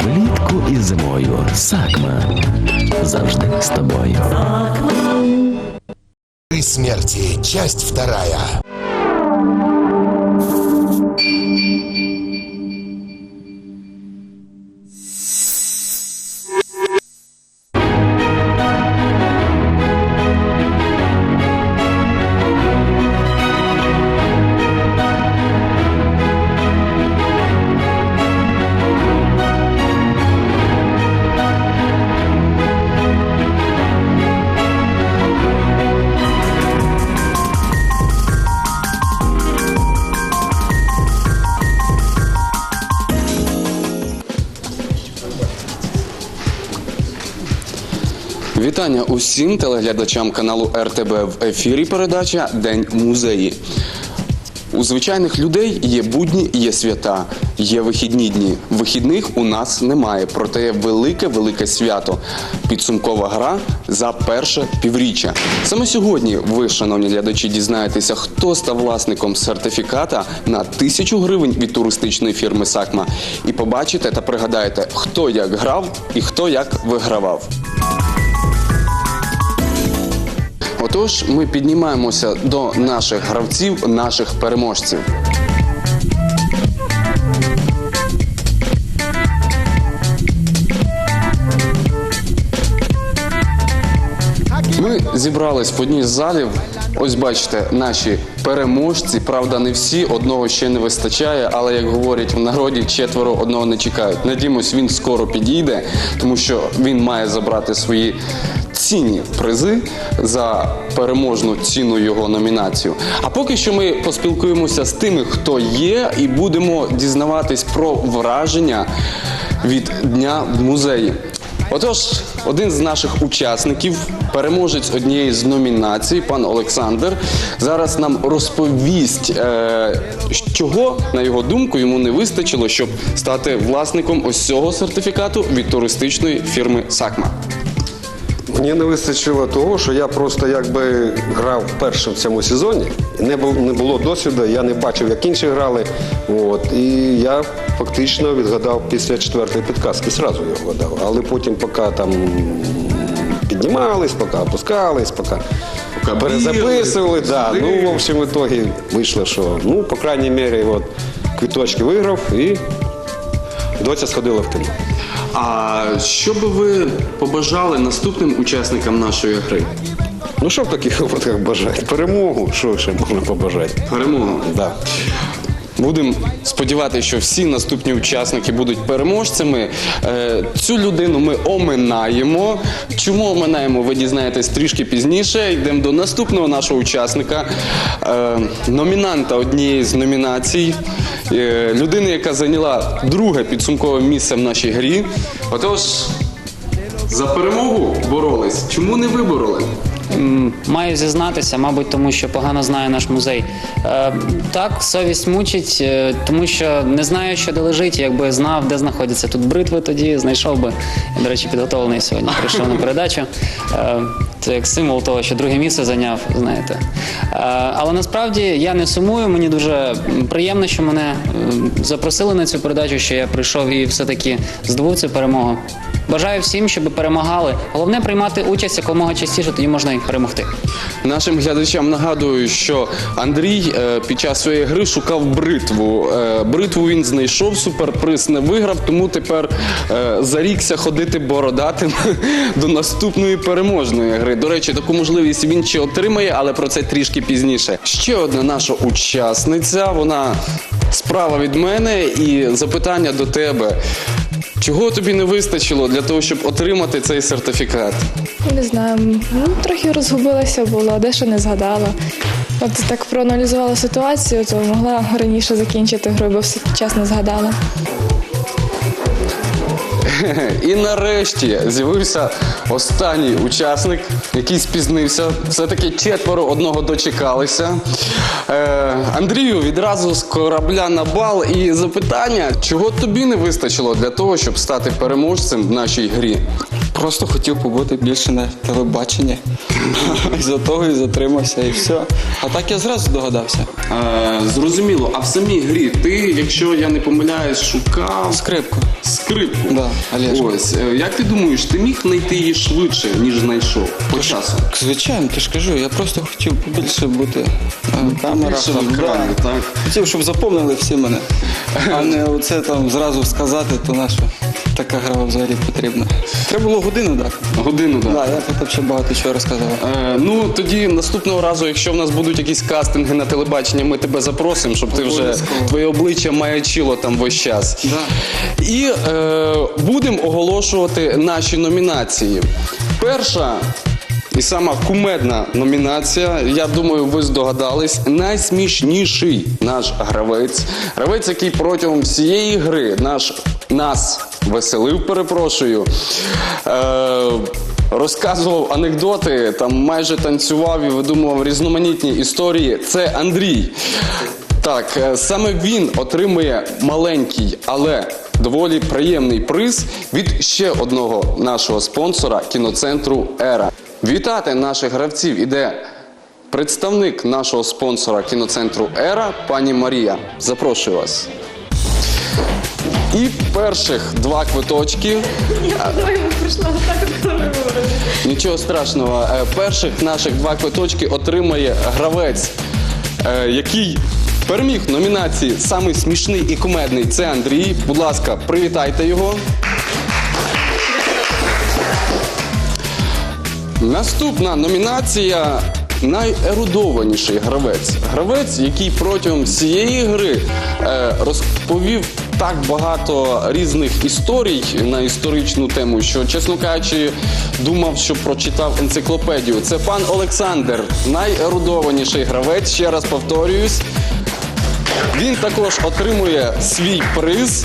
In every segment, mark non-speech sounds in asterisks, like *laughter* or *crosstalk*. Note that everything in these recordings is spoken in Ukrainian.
Влітку і зимою Сакма завжди з тобою. При смерти. Часть вторая. Вітання усім телеглядачам каналу РТБ в ефірі. Передача День музеї. У звичайних людей є будні, є свята, є вихідні дні. Вихідних у нас немає, проте є велике велике свято. Підсумкова гра за перше півріччя. Саме сьогодні ви, шановні глядачі, дізнаєтеся, хто став власником сертифіката на тисячу гривень від туристичної фірми Сакма. І побачите та пригадаєте, хто як грав і хто як вигравав. Отож, ми піднімаємося до наших гравців, наших переможців. Ми зібрались в одній з залів. Ось бачите, наші переможці. Правда, не всі, одного ще не вистачає, але як говорять в народі, четверо одного не чекають. Надіємось, він скоро підійде, тому що він має забрати свої цінні призи за переможну ціну його номінацію. А поки що ми поспілкуємося з тими, хто є, і будемо дізнаватись про враження від дня в музеї. Отож, один з наших учасників, переможець однієї з номінацій, пан Олександр, зараз нам розповість, е, чого, на його думку, йому не вистачило, щоб стати власником ось цього сертифікату від туристичної фірми Сакма. Мені не вистачило того, що я просто якби грав вперше в цьому сезоні. Не було, не було досвіду, я не бачив, як інші грали. От, і я фактично відгадав після четвертої підказки, зразу його вгадав. Але потім, поки там піднімались, поки опускались, поки, перезаписували, да. ну, в общем, в итоге вийшло, що, ну, по крайній мірі, от, квиточки виграв і доця сходила в кіно. А що би ви побажали наступним учасникам нашої гри? Ну що в таких випадках бажати? Перемогу, що ще можна побажати? Перемогу. Да. Будемо сподіватися, що всі наступні учасники будуть переможцями. Е, Цю людину ми оминаємо. Чому оминаємо? Ви дізнаєтесь трішки пізніше. Йдемо до наступного нашого учасника, е, номінанта однієї з номінацій, е, людини, яка зайняла друге підсумкове місце в нашій грі. Отож, за перемогу боролись. Чому не вибороли? Маю зізнатися, мабуть, тому що погано знаю наш музей. Е, так, совість мучить, е, тому що не знаю, що де лежить. Якби знав, де знаходяться тут бритви, тоді знайшов би. Я, до речі, підготовлений сьогодні. Прийшов на передачу. Е, це як символ того, що друге місце зайняв, знаєте. Але насправді я не сумую. Мені дуже приємно, що мене запросили на цю передачу, що я прийшов і все-таки здобув цю перемогу. Бажаю всім, щоб перемагали. Головне приймати участь якомога частіше, тоді можна і перемогти. Нашим глядачам нагадую, що Андрій е, під час своєї гри шукав бритву. Е, бритву він знайшов, суперприз не виграв, тому тепер е, зарікся ходити бородатим *laughs* до наступної переможної гри. До речі, таку можливість він ще отримає, але про це трішки пізніше. Ще одна наша учасниця, вона справа від мене, і запитання до тебе. Чого тобі не вистачило для того, щоб отримати цей сертифікат? Не знаю, ну трохи розгубилася була, дещо не згадала. От так проаналізувала ситуацію, то могла раніше закінчити гру, бо все час не згадала. *laughs* І нарешті з'явився останній учасник, який спізнився. Все-таки четверо одного дочекалися. Е, Андрію, відразу з корабля на бал і запитання, чого тобі не вистачило для того, щоб стати переможцем в нашій грі? Просто хотів побути більше на телебаченні. *laughs* За того і затримався, і все. А так я зразу догадався. Е, зрозуміло, а в самій грі ти, якщо я не помиляюсь, шукав Скрипку. скрипку. Да, Олежка. Ось, е, як ти думаєш, ти міг знайти її швидше, ніж знайшов по часу? Звичайно, ти ж кажу, я просто хотів побільше бути на камерах. Більше там, в екрані, да. так? Хотів, щоб запомнили всі мене. А не оце там зразу сказати, то наша така гра взагалі потрібна. Треба було годину дати. Годину, так. Да, я тут ще багато чого розказав. Е, ну тоді наступного разу, якщо в нас будуть якісь кастинги на телебачення, ми тебе запросимо, щоб ти вже Обов'язково. твоє обличчя маячило там весь час. Да. І е, будемо оголошувати наші номінації. Перша. І сама кумедна номінація, я думаю, ви здогадались. Найсмішніший наш гравець. Гравець, який протягом всієї гри наш, нас веселив, перепрошую. Е, розказував анекдоти, там майже танцював і видумував різноманітні історії. Це Андрій. Так, е, саме він отримує маленький, але доволі приємний приз від ще одного нашого спонсора кіноцентру Ера. Вітати наших гравців іде представник нашого спонсора кіноцентру Ера, пані Марія. Запрошую вас. І перших два квиточки. Нічого страшного. Е, Перших наших два квиточки отримає гравець, е, який переміг в номінації Самий смішний і кумедний. Це Андрій. Будь ласка, привітайте його. Наступна номінація найерудованіший гравець. Гравець, який протягом всієї гри е, розповів так багато різних історій на історичну тему, що, чесно кажучи, думав, що прочитав енциклопедію. Це пан Олександр, найерудованіший гравець. Ще раз повторююсь. Він також отримує свій приз.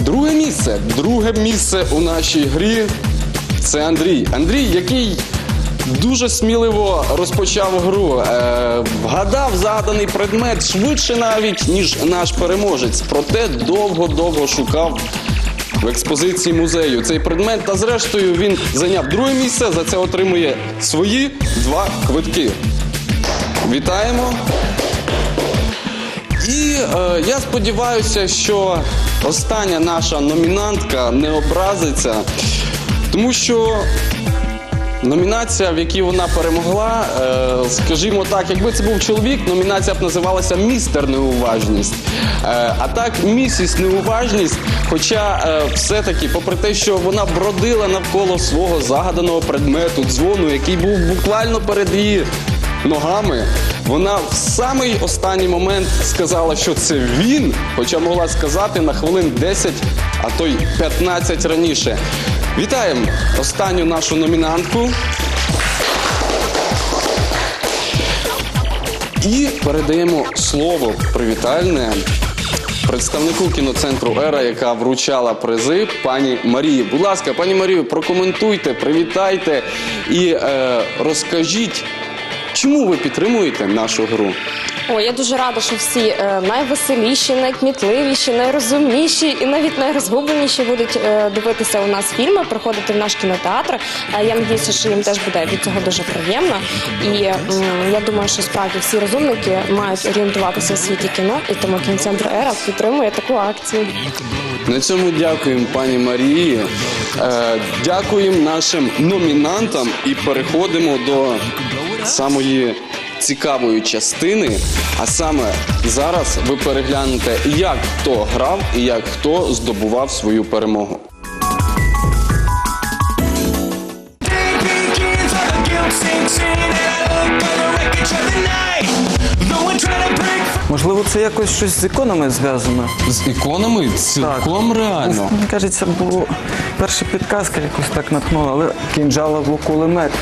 Друге місце. Друге місце у нашій грі це Андрій. Андрій, який дуже сміливо розпочав гру. Е, вгадав загаданий предмет швидше навіть, ніж наш переможець. Проте довго-довго шукав в експозиції музею цей предмет. Та зрештою він зайняв друге місце. За це отримує свої два квитки. Вітаємо! І е, я сподіваюся, що остання наша номінантка не образиться, тому що номінація, в якій вона перемогла, е, скажімо так, якби це був чоловік, номінація б називалася Містер Неуважність. Е, а так, місіс Неуважність. Хоча е, все-таки, попри те, що вона бродила навколо свого загаданого предмету, дзвону, який був буквально перед її ногами. Вона в самий останній момент сказала, що це він, хоча могла сказати на хвилин 10, а то й 15 раніше. Вітаємо останню нашу номінантку. І передаємо слово привітальне представнику кіноцентру Ера, яка вручала призи пані Марії. Будь ласка, пані Марію, прокоментуйте, привітайте і е, розкажіть, чому ви підтримуєте нашу гру? О, я дуже рада, що всі е, найвеселіші, найкмітливіші, найрозумніші і навіть найрозгубленіші будуть е, дивитися у нас фільми, приходити в наш кінотеатр. Е, я надіюся, що їм теж буде від цього дуже приємно. І м, я думаю, що справді всі розумники мають орієнтуватися у світі кіно, і тому кінцентр Ера підтримує таку акцію. На цьому дякуємо пані Марії. Е, дякуємо нашим номінантам і переходимо до самої цікавої частини. А саме зараз ви переглянете, як хто грав і як хто здобував свою перемогу. Можливо, це якось щось з іконами зв'язано. З іконами цілком реально. Мені кажеться, було перша підказка якось так натхнула, але кінжала в кулемет.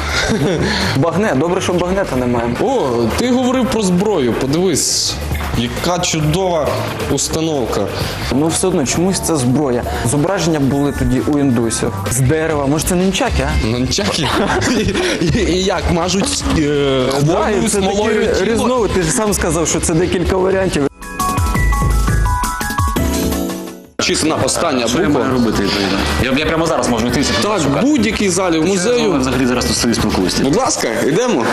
*laughs* Багне, добре, що багнета немає. О, ти говорив про зброю. Подивись, яка чудова установка. Ну все одно чомусь це зброя. Зображення були тоді у індусів. З дерева. Може це нунчаки, а? Нунчаки. І, і, і як мажуть е, Да, це смолою тіло. різновид. Ти ж сам сказав, що це декілька варіантів. Чисто на остання Що я буква. маю робити відповідно? Я, я прямо зараз можу йти. Так, будь-який залі в Я з вами музею. взагалі зараз тут стою спілкуюся. Будь ласка, йдемо.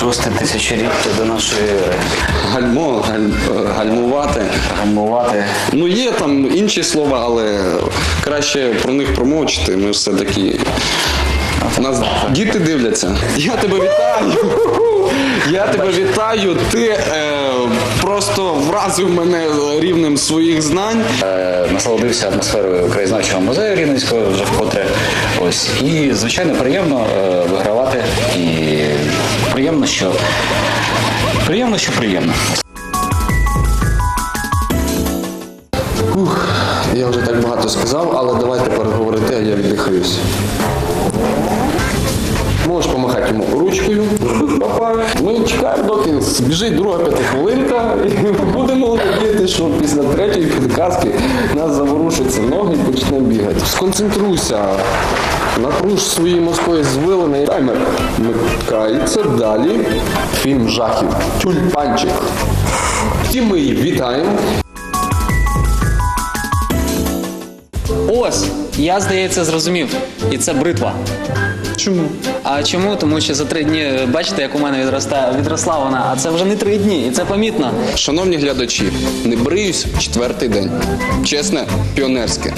Шосте тисячоліття до нашої ери. Гальмо, галь- гальмувати. Гальмувати. Ну, є там інші слова, але краще про них промовчити. Ми ж все-таки. Нас діти дивляться. Я тебе вітаю. Я тебе вітаю. Ти е, просто вразив мене рівнем своїх знань. Е, Насолодився атмосферою краєзнавчого музею Рівненського вже вкотре. Ось. І, звичайно, приємно е, вигравати. І приємно, що приємно, що приємно. Я вже так багато сказав, але давай тепер говорити, а я віддихаюсь. Можеш помахати йому ручкою. Папа. Ми чекаємо, доки збіжить друга п'ятихвилинка, і будемо надіяти, що після третьої підказки нас заворушаться ноги і почнемо бігати. Сконцентруйся, напруж свої мозкові звилини. Таймер вмикається далі. Фільм жахів. Тюльпанчик. Всі ми її вітаємо. Ось, я здається, зрозумів. І це бритва. Чому? А чому? Тому що за три дні, бачите, як у мене відростає, відросла вона, а це вже не три дні, і це помітно. Шановні глядачі, не бриюсь четвертий день. Чесне, піонерське.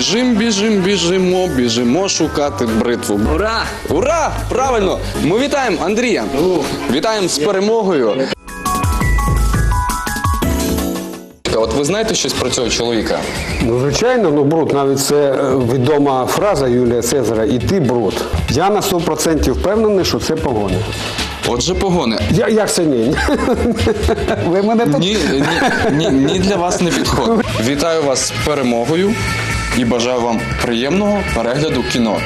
Біжим, біжим, біжимо, біжимо шукати бритву. Ура! Ура! Правильно! Ми вітаємо Андрія. Вітаємо з перемогою. От ви знаєте щось про цього чоловіка? Ну, звичайно, ну Брут, навіть це е, відома фраза Юлія Цезаря і ти Брут. Я на 100% впевнений, що це погони. Отже, погони. Я, як це ні? Ви мене тут Ні, ні, ні, ні для вас не підходить. Вітаю вас з перемогою і бажаю вам приємного перегляду кіно.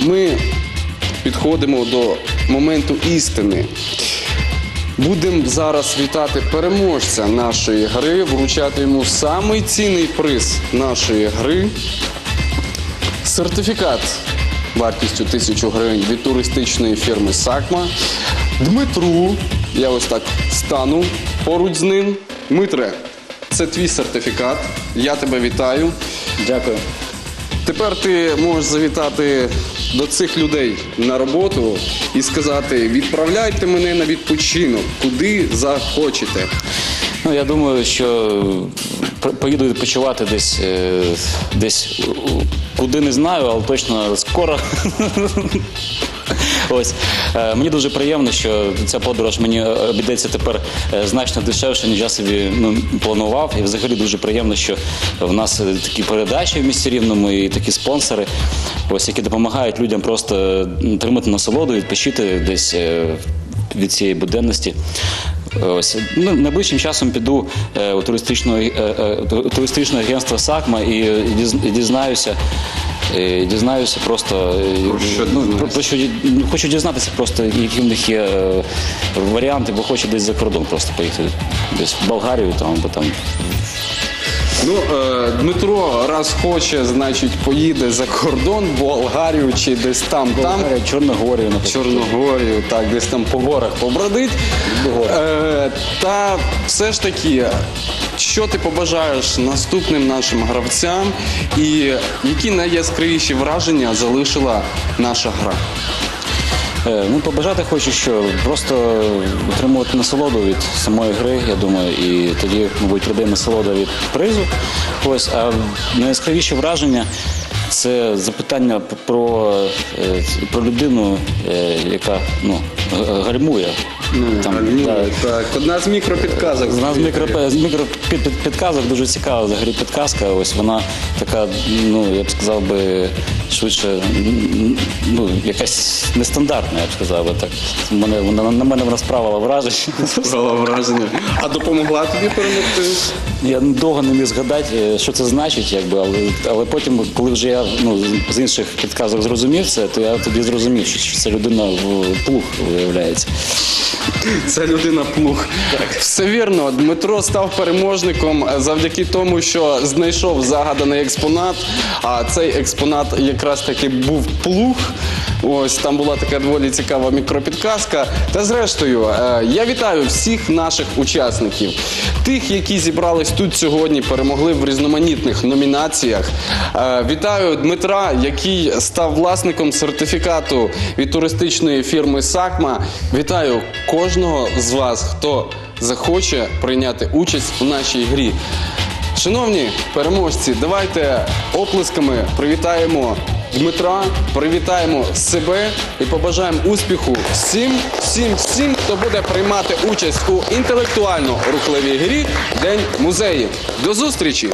Ми підходимо до моменту істини. Будемо зараз вітати переможця нашої гри, вручати йому самий цінний приз нашої гри. Сертифікат вартістю 1000 гривень від туристичної фірми Сакма. Дмитру, я ось так стану поруч з ним. Дмитре, це твій сертифікат. Я тебе вітаю. Дякую. Тепер ти можеш завітати до цих людей на роботу і сказати: відправляйте мене на відпочинок, куди захочете. Ну, я думаю, що поїду відпочивати десь, е, десь куди не знаю, але точно скоро. *laughs* Ось Е, мені дуже приємно, що ця подорож мені обійдеться тепер е, значно дешевше, ніж я собі ну, планував. І взагалі дуже приємно, що в нас е, такі передачі в місті рівному і такі спонсори, ось які допомагають людям просто тримати насолоду, відпочити десь е, від цієї буденності. Ось ну, найближчим часом піду е, у туристичного е, е, туристичне агентство Сакма і, дізнаюся. е, Дізнаюся просто е, що ну, про, про що ну, хочу дізнатися просто, які в них є е, варіанти, бо хочу десь за кордон просто поїхати десь в Болгарію там або там. Ну, е, Дмитро, раз хоче, значить, поїде за кордон, Болгарію чи десь там, там. Болгарія, Чорногорію, наприклад. Чорногорію, так, десь там по горах побродить. Е, та все ж таки, що ти побажаєш наступним нашим гравцям і які найяскравіші враження залишила наша гра? Е, Ну, побажати хочу, що просто отримувати насолоду від самої гри, я думаю, і тоді, мабуть, прийде насолода від призу. Ось, а найяскравіші враження це запитання про, е, про людину, е, яка ну, г- гальмує. Там, да, так, одна з мікропідказок. з нас мікро, з мікропідказок дуже цікава взагалі підказка. Ось вона така, ну я б сказав би, швидше, ну, якась нестандартна, я б сказав би так. Мене, вона, на мене вона справила враження. Справа враження. А допомогла тобі перемогти? Я довго не міг згадати, е, що це значить, якби, але, але потім, коли вже я ну, з інших підказок зрозумів це, то я тоді зрозумів, що, що це людина в плуг виявляється. Це людина плуг. Все вірно. Дмитро став переможником завдяки тому, що знайшов загаданий експонат. А цей експонат якраз таки був плуг. Ось там була така доволі цікава мікропідказка. Та зрештою, е, я вітаю всіх наших учасників, тих, які зібрались тут сьогодні, перемогли в різноманітних номінаціях. Е, Вітаю Дмитра, який став власником сертифікату від туристичної фірми Сакма. Вітаю кожного з вас, хто захоче прийняти участь у нашій грі. Шановні переможці, давайте оплесками привітаємо Дмитра, привітаємо себе і побажаємо успіху всім, всім, всім, хто буде приймати участь у інтелектуально рухливій грі День музеїв. До зустрічі!